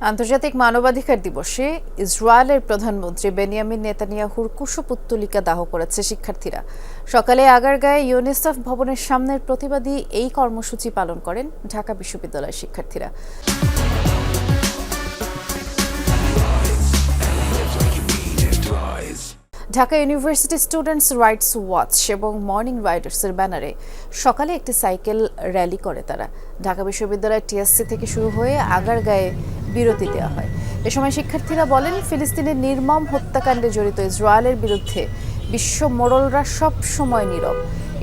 আন্তর্জাতিক মানবাধিকার দিবসে ইসরায়েলের প্রধানমন্ত্রী বেনিয়ামিন নেতানিয়াহুর কুশপুত্তলিকা দাহ করেছে শিক্ষার্থীরা। সকালে আগারগাঁয়ে ইউনিসেফ ভবনের সামনের প্রতিবাদী এই কর্মসূচি পালন করেন ঢাকা বিশ্ববিদ্যালয়ের শিক্ষার্থীরা। Dhaka university students rights watch এবং মর্নিং রাইডার্সের ব্যানারে সকালে একটি সাইকেল র্যালি করে তারা। ঢাকা বিশ্ববিদ্যালয়ের টিএসসি থেকে শুরু হয়ে আগারগাঁয়ে বিরতি দেওয়া হয়। এ সময় শিক্ষার্থীরা বলেন, ফিলিস্তিনের নির্মম হত্যাকাণ্ডে জড়িত ইসরায়েলের বিরুদ্ধে বিশ্ব মোড়লরা সব সময় নীরব।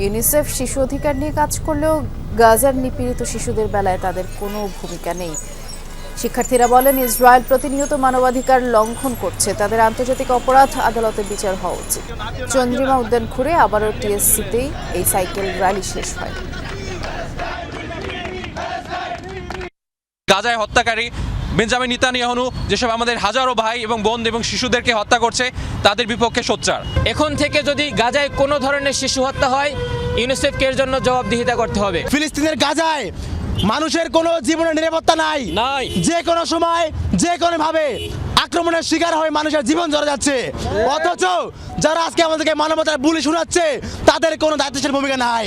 ইউনিসেফ শিশু অধিকার নিয়ে কাজ করলেও গাজার নিপীড়িত শিশুদের বেলায় তাদের কোনো ভূমিকা নেই। শিক্ষার্থীরা বলেন, ইসরায়েল প্রতিনিয়ত মানবাধিকার লঙ্ঘন করছে। তাদের আন্তর্জাতিক অপরাধ আদালতে বিচার হওয়া উচিত। চন্দ্রিমা উদ্যান ঘুরে আবারও টিএসসিতেই এই সাইকেল র্যালি শেষ হয়। গাজায় হত্যাকারী বেঞ্জামিন নিতানিয়াহনু যেসব আমাদের হাজারো ভাই এবং বোন এবং শিশুদেরকে হত্যা করছে তাদের বিপক্ষে সোচ্চার। এখন থেকে যদি গাজায় কোনো ধরনের শিশু হত্যা হয় ইউনিসেফকে এর জন্য জবাবদিহিতা করতে হবে। ফিলিস্তিনের গাজায় মানুষের কোনো জীবনের নিরাপত্তা নাই। নাই। যে কোনো সময় যে কোনো ভাবে আক্রমণের শিকার হয়ে মানুষের জীবন জড়ে যাচ্ছে। অথচ যারা আজকে আমাদেরকে মানবতার বুলি শোনাচ্ছে তাদের কোনো দায়িত্বশীল ভূমিকা নাই।